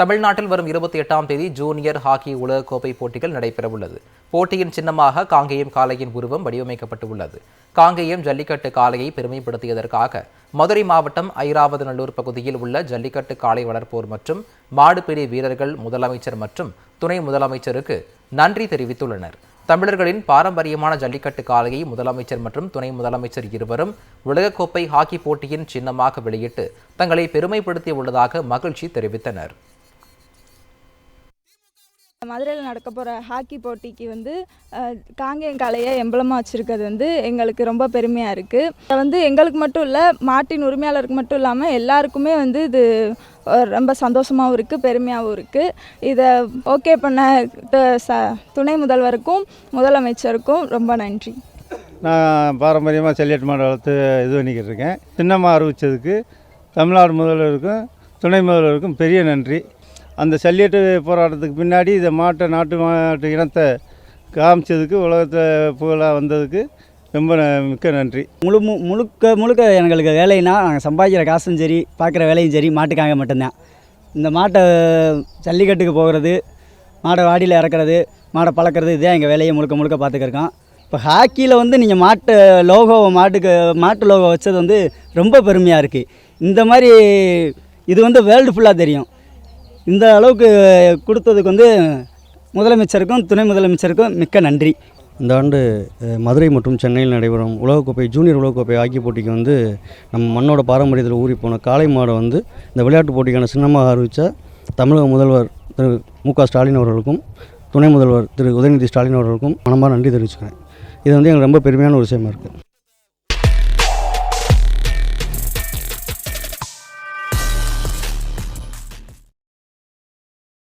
தமிழ்நாட்டில் வரும் இருபத்தி எட்டாம் தேதி ஜூனியர் ஹாக்கி உலகக்கோப்பை போட்டிகள் நடைபெறவுள்ளது. போட்டியின் சின்னமாக காங்கேயம் காளையின் உருவம் வடிவமைக்கப்பட்டு உள்ளது காங்கேயம் ஜல்லிக்கட்டு காளையை பெருமைப்படுத்தியதற்காக மதுரை மாவட்டம் ஐராவதநல்லூர் பகுதியில் உள்ள ஜல்லிக்கட்டு காளை வளர்ப்போர் மற்றும் மாடுபிடி வீரர்கள் முதலமைச்சர் மற்றும் துணை முதலமைச்சருக்கு நன்றி தெரிவித்துள்ளனர். தமிழர்களின் பாரம்பரியமான ஜல்லிக்கட்டு காளையை முதலமைச்சர் மற்றும் துணை முதலமைச்சர் இருவரும் உலகக்கோப்பை ஹாக்கி போட்டியின் சின்னமாக வெளியிட்டு தங்களை பெருமைப்படுத்தி உள்ளதாக மகிழ்ச்சி தெரிவித்தனர். மதுரையில் நடக்க போகிற ஹாக்கி போட்டிக்கு வந்து காங்கேயம் கலையை எம்பளமாக வச்சுருக்கிறது வந்து எங்களுக்கு ரொம்ப பெருமையாக இருக்குது அதை வந்து எங்களுக்கு மட்டும் இல்லை மாட்டின் உரிமையாளருக்கு மட்டும் இல்லாமல் எல்லாருக்குமே வந்து இது ரொம்ப சந்தோஷமாகவும் இருக்குது பெருமையாகவும் இருக்குது இதை ஓகே பண்ண ச துணை முதல்வருக்கும் முதலமைச்சருக்கும் ரொம்ப நன்றி. நான் பாரம்பரியமாக செல்லியட் மாடு வளர்த்து இது பண்ணிக்கிட்டு இருக்கேன். சின்னமாக அறிவித்ததுக்கு தமிழ்நாடு முதல்வருக்கும் துணை முதல்வருக்கும் பெரிய நன்றி. அந்த சல்லியட்டு போராட்டத்துக்கு பின்னாடி இந்த மாட்டை நாட்டு மாட்டு இனத்தை காமிச்சதுக்கு உலகத்தை புகழாக வந்ததுக்கு ரொம்ப மிக்க நன்றி. முழு மு- முழுக்க முழுக்க எங்களுக்கு வேலைன்னா நாங்கள் சம்பாதிக்கிற காசும் சரி பார்க்குற வேலையும் சரி மாட்டுக்காக மட்டும்தான். இந்த மாட்டை ஜல்லிக்கட்டுக்கு போகிறது மாடை வாடியில் இறக்குறது மாடை பழக்கிறது இதே எங்கள் வேலையை முழுக்க முழுக்க பார்த்துக்கிருக்கோம் இப்போ ஹாக்கியில் வந்து நீங்கள் மாட்டு லோகோ மாட்டுக்கு மாட்டு லோகோ வச்சது வந்து ரொம்ப பெருமையாக இருக்குது இந்த மாதிரி இது வந்து வேர்ல்டு ஃபுல்லாக தெரியும். இந்த அளவுக்கு கொடுத்ததுக்கு வந்து முதலமைச்சருக்கும் துணை முதலமைச்சருக்கும் மிக்க நன்றி. இந்த ஆண்டு மதுரை மற்றும் சென்னையில் நடைபெறும் உலகக்கோப்பை ஜூனியர் உலகக்கோப்பை ஹாக்கி போட்டிக்கு வந்து நம்ம மண்ணோட பாரம்பரியத்தில் ஊறி போன காளை மாடை வந்து இந்த விளையாட்டு போட்டிக்கான சின்னமாக அறிவித்த தமிழக முதல்வர் திரு மு க ஸ்டாலின் அவர்களுக்கும் துணை முதல்வர் திரு உதயநிதி ஸ்டாலின் அவர்களுக்கும் மனமாக நன்றி தெரிவிச்சுக்கிறேன். இது வந்து எங்களுக்கு ரொம்ப பெருமையான ஒரு விஷயமா இருக்குது